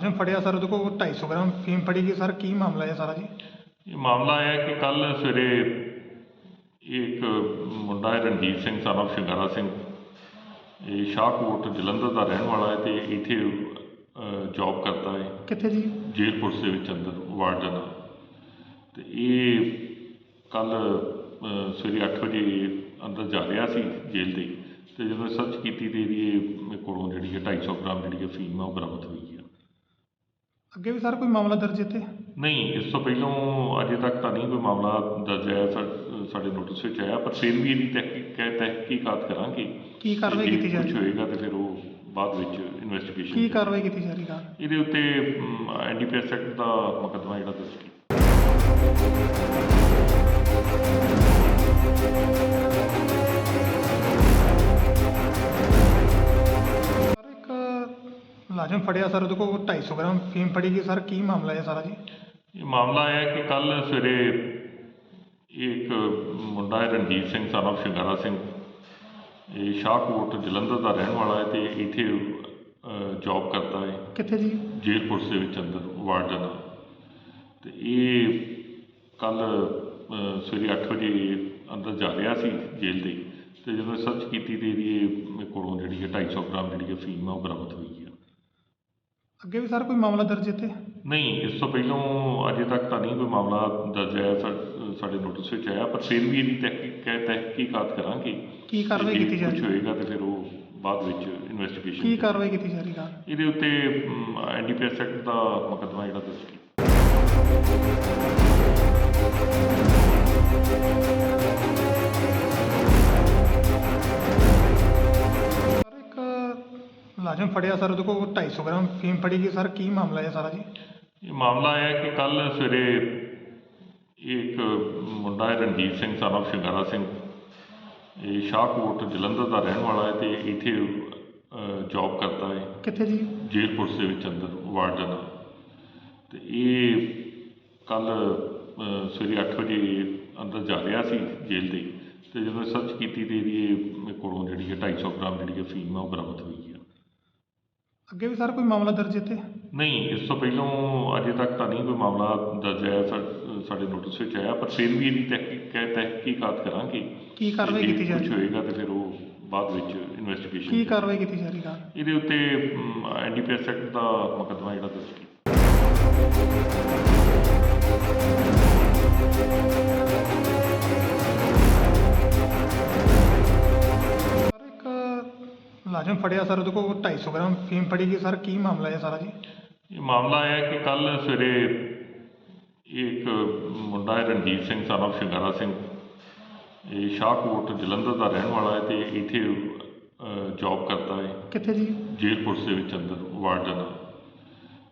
ਮੁਲਾਜ਼ਮ ਫੜਿਆ ਸਰ ਉਹਦੇ ਕੋਲ 250 ਗ੍ਰਾਮ ਫੀਮ ਫੜੀ ਗਈ। ਸਰ ਕੀ ਮਾਮਲਾ ਹੈ ਸਾਰਾ ਜੀ? ਇਹ ਮਾਮਲਾ ਆਇਆ ਕਿ ਕੱਲ ਸਵੇਰੇ ਇੱਕ ਮੁੰਡਾ ਹੈ ਰਣਜੀਤ ਸਿੰਘ of ਸ਼ਿੰਗਾਰਾ ਸਿੰਘ। ਇਹ ਸ਼ਾਹਕੋਟ ਜਲੰਧਰ ਦਾ ਰਹਿਣ ਵਾਲਾ ਹੈ ਤੇ ਇੱਥੇ ਜੌਬ ਕਰਦਾ ਹੈ। ਕਿੱਥੇ ਜੀ? ਜੇਲ੍ਹ ਪੁਲਿਸ ਦੇ ਵਿੱਚ ਅੰਦਰ ਵਾਰਡਨ ਤੇ ਇਹ ਕੱਲ ਸਵੇਰੇ 8 ਵਜੇ ਅੰਦਰ ਜਾ ਰਿਹਾ ਸੀ ਜੇਲ੍ਹ ਦੇ ਤੇ ਜਦੋਂ ਸਰਚ ਕੀਤੀ ਤੇ ਇਹਦੀ ਇਹ ਕੋਲੋਂ ਜਿਹੜੀ ਹੈ 250 ਗ੍ਰਾਮ ਜਿਹੜੀ ਹੈ ਫੀਮ ਆ ਉਹ ਬਰਾਮਦ ਹੋਈ ਹੈ ਅੱਗੇ ਵੀ ਸਰ ਕੋਈ ਮਾਮਲਾ ਦਰਜ ਇੱਥੇ? ਨਹੀਂ ਇਸ ਤੋਂ ਪਹਿਲਾਂ ਅਜੇ ਤੱਕ ਤਾਂ ਨਹੀਂ ਕੋਈ ਮਾਮਲਾ ਦਰਜ ਹੈ ਸਾਡੇ ਨੋਟਿਸ ਵਿੱਚ ਆਇਆ ਪਰ ਫਿਰ ਵੀ ਇਹਦੀ ਤਹਿਕੀਕ ਤਹਿਕੀਕਾਤ ਕਰਾਂਗੇ। ਕੀ ਕਾਰਵਾਈ ਕੀਤੀ ਜਾ ਰਹੀ ਹੈ? ਹੋਏਗਾ ਤੇ ਫਿਰ ਉਹ ਬਾਅਦ ਵਿੱਚ ਕੀ ਇਨਵੈਸਟੀਗੇਸ਼ਨ ਕਾਰਵਾਈ ਕੀਤੀ ਜਾ ਰਹੀ ਹੈ? ਇਹਦੇ ਉੱਤੇ ਐਨਡੀਪੀਐਸ ਐਕਟ ਦਾ ਮੁਕੱਦਮਾ ਜਿਹੜਾ ਦਰਜ ਕੀਤਾ। ਮੁਲਾਜ਼ਮ ਫੜਿਆ ਸਰ ਉਹਦੇ ਕੋਲ 250 ਗ੍ਰਾਮ ਫੀਮ ਫੜੀ ਗਈ। ਸਰ ਕੀ ਮਾਮਲਾ ਹੈ ਸਾਰਾ ਜੀ? ਇਹ ਮਾਮਲਾ ਆਇਆ ਕਿ ਕੱਲ ਸਵੇਰੇ ਇੱਕ ਮੁੰਡਾ ਹੈ ਰਣਜੀਤ ਸਿੰਘ of ਸ਼ਿੰਗਾਰਾ ਸਿੰਘ। ਇਹ ਸ਼ਾਹਕੋਟ ਜਲੰਧਰ ਦਾ ਰਹਿਣ ਵਾਲਾ ਹੈ ਤੇ ਇੱਥੇ ਜੌਬ ਕਰਦਾ ਹੈ। ਕਿੱਥੇ ਜੀ? ਜੇਲ੍ਹ ਪੁਲਿਸ ਦੇ ਵਿੱਚ ਅੰਦਰ ਵਾਰਡਨ ਤੇ ਇਹ ਕੱਲ ਸਵੇਰੇ 8 ਵਜੇ ਅੰਦਰ ਜਾ ਰਿਹਾ ਸੀ ਜੇਲ੍ਹ ਦੇ ਤੇ ਜਦੋਂ ਸਰਚ ਕੀਤੀ ਤੇ ਇਹਦੀ ਇਹ ਕੋਲੋਂ ਜਿਹੜੀ ਹੈ 250 ਗ੍ਰਾਮ ਜਿਹੜੀ ਹੈ ਫੀਮ ਆ ਉਹ ਬਰਾਮਦ ਹੋਈ ਹੈ ਅੱਗੇ ਵੀ ਸਰ ਕੋਈ ਮਾਮਲਾ ਦਰਜ ਇੱਥੇ? ਨਹੀਂ ਇਸ ਤੋਂ ਪਹਿਲਾਂ ਅਜੇ ਤੱਕ ਤਾਂ ਨਹੀਂ ਕੋਈ ਮਾਮਲਾ ਦਰਜ ਹੈ ਸਾ- ਸਾਡੇ ਨੋਟਿਸ ਵਿੱਚ ਆਇਆ ਪਰ ਫਿਰ ਵੀ ਇਹਦੀ ਤਹਿਕੀਕ ਤਹਿਕੀਕਾਤ ਕਰਾਂਗੇ। ਕੀ ਕਾਰਵਾਈ ਜੇ ਕੀਤੀ ਜਾ ਕੁਛ ਰਹੀ ਹੈ? ਹੋਏਗਾ ਤੇ ਫਿਰ ਉਹ ਬਾਅਦ ਵਿੱਚ ਕੀ ਇਨਵੈਸਟੀਗੇਸ਼ਨ ਕਾਰਵਾਈ ਕੀਤੀ ਜਾ ਰਹੀ ਹੈ? ਇਹਦੇ ਉੱਤੇ ਐਨਡੀਪੀਐਸ ਐਕਟ ਦਾ ਮੁਕੱਦਮਾ ਜਿਹੜਾ ਦਰਜ ਕੀਤਾ ਮੁਲਾਜ਼ਮ ਫੜਿਆ ਸਰ ਉਹਦੇ ਕੋਲ 250 ਗ੍ਰਾਮ ਫੀਮ ਫੜੀ ਗਈ ਸਰ। ਕੀ ਮਾਮਲਾ ਹੈ ਸਾਰਾ ਜੀ? ਇਹ ਮਾਮਲਾ ਆਇਆ ਕਿ ਕੱਲ ਸਵੇਰੇ ਇੱਕ ਮੁੰਡਾ ਹੈ ਰਣਜੀਤ ਸਿੰਘ of ਸ਼ਿੰਗਾਰਾ ਸਿੰਘ। ਇਹ ਸ਼ਾਹਕੋਟ ਜਲੰਧਰ ਦਾ ਰਹਿਣ ਵਾਲਾ ਹੈ ਤੇ ਇੱਥੇ ਜੌਬ ਕਰਦਾ ਹੈ। ਕਿੱਥੇ ਜੀ? ਜੇਲ੍ਹ ਪੁਲਿਸ ਦੇ ਵਿੱਚ ਅੰਦਰ ਵਾਰਡਨ ਤੇ ਇਹ ਕੱਲ ਸਵੇਰੇ 8 ਵਜੇ ਅੰਦਰ ਜਾ ਰਿਹਾ ਸੀ ਜੇਲ੍ਹ ਦੇ ਤੇ ਜਦੋਂ ਸਰਚ ਕੀਤੀ ਤੇ ਇਹਦੀ ਇਹ ਕੋਲੋਂ ਜਿਹੜੀ ਹੈ 250 ਗ੍ਰਾਮ ਜਿਹੜੀ ਹੈ ਫੀਮ ਆ ਉਹ ਬਰਾਮਦ ਹੋਈ ਹੈ। ਅੱਗੇ ਵੀ ਸਰ ਕੋਈ ਮਾਮਲਾ ਦਰਜ ਇੱਥੇ? ਨਹੀਂ ਇਸ ਤੋਂ ਪਹਿਲਾਂ ਅਜੇ ਤੱਕ ਤਾਂ ਨਹੀਂ ਕੋਈ ਮਾਮਲਾ ਦਰਜ ਹੈ ਸਾ- ਸਾਡੇ ਨੋਟਿਸ ਵਿੱਚ ਆਇਆ ਪਰ ਫਿਰ ਵੀ ਇਹਦੀ ਤਹਿਕੀਕ ਤਹਿਕੀਕਾਤ ਕਰਾਂਗੇ। ਕੀ ਕਾਰਵਾਈ ਕੀਤੀ ਜਾ ਹੈ? ਹੋਏਗਾ ਤੇ ਫਿਰ ਉਹ ਬਾਅਦ ਵਿੱਚ ਕੀ ਇਨਵੈਸਟੀਗੇਸ਼ਨ ਕਾਰਵਾਈ ਕੀਤੀ ਜਾ ਰਹੀ ਹੈ? ਇਹਦੇ ਉੱਤੇ ਐਨਡੀਪੀਐਸ ਐਕਟ ਦਾ ਮੁਕੱਦਮਾ ਜਿਹੜਾ ਦਰਜ ਕੀਤਾ। ਮੁਲਾਜ਼ਮ ਫੜਿਆ ਸਰ ਉਹਦੇ ਕੋਲ 250 ਗ੍ਰਾਮ ਫੀਮ ਫੜੀ ਗਈ। ਸਰ ਕੀ ਮਾਮਲਾ ਹੈ ਸਾਰਾ ਜੀ? ਇਹ ਮਾਮਲਾ ਆਇਆ ਕਿ ਕੱਲ ਸਵੇਰੇ ਇੱਕ ਮੁੰਡਾ ਹੈ ਰਣਜੀਤ ਸਿੰਘ of ਸ਼ਿੰਗਾਰਾ ਸਿੰਘ। ਇਹ ਸ਼ਾਹਕੋਟ ਜਲੰਧਰ ਦਾ ਰਹਿਣ ਵਾਲਾ ਹੈ ਤੇ ਇੱਥੇ ਜੌਬ ਕਰਦਾ ਹੈ। ਕਿੱਥੇ ਜੀ? ਜੇਲ੍ਹ ਪੁਲਿਸ ਦੇ ਵਿੱਚ ਅੰਦਰ ਵਾਰਡਨ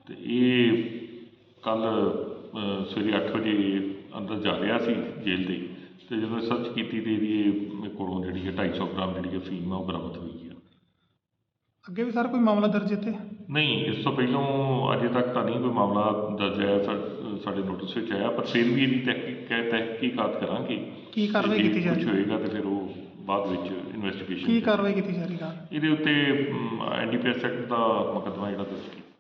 ਤੇ ਇਹ ਕੱਲ ਸਵੇਰੇ 8 ਵਜੇ ਅੰਦਰ ਜਾ ਰਿਹਾ ਸੀ ਜੇਲ੍ਹ ਦੇ। ਤੇ ਜਦੋਂ ਸਰਚ ਕੀਤੀ ਤੇ ਇਹਦੀ ਇਹ ਕੋਲੋਂ ਜਿਹੜੀ ਹੈ 250 ਗ੍ਰਾਮ ਜਿਹੜੀ ਹੈ ਫੀਮ ਆ ਉਹ ਬਰਾਮਦ ਹੋਈ ਹੈ। ਅੱਗੇ ਵੀ ਸਰ ਕੋਈ ਮਾਮਲਾ ਦਰਜ ਇੱਥੇ? ਨਹੀਂ ਇਸ ਤੋਂ ਪਹਿਲਾਂ ਅਜੇ ਤੱਕ ਤਾਂ ਨਹੀਂ ਕੋਈ ਮਾਮਲਾ ਦਰਜ ਹੈ ਸਾ- ਸਾਡੇ ਨੋਟਿਸ ਵਿੱਚ ਆਇਆ ਪਰ ਫਿਰ ਵੀ ਇਹਦੀ ਤਹਿਕੀਕ ਤਹਿਕੀਕਾਤ ਕਰਾਂਗੇ। ਕੀ ਕਾਰਵਾਈ ਕੀਤੀ ਜਾ ਰਹੀ ਹੈ ਹੋਏਗਾ ਤੇ ਫਿਰ ਉਹ ਬਾਅਦ ਵਿੱਚ ਕੀ ਇਨਵੈਸਟੀਗੇਸ਼ਨ ਕਾਰਵਾਈ ਕੀਤੀ ਜਾ ਰਹੀ ਹੈ ਇਹਦੇ ਉੱਤੇ ਐਨਡੀਪੀਐਸ ਐਕਟ ਦਾ ਮੁਕੱਦਮਾ ਜਿਹੜਾ ਦਰਜ ਕੀਤਾ।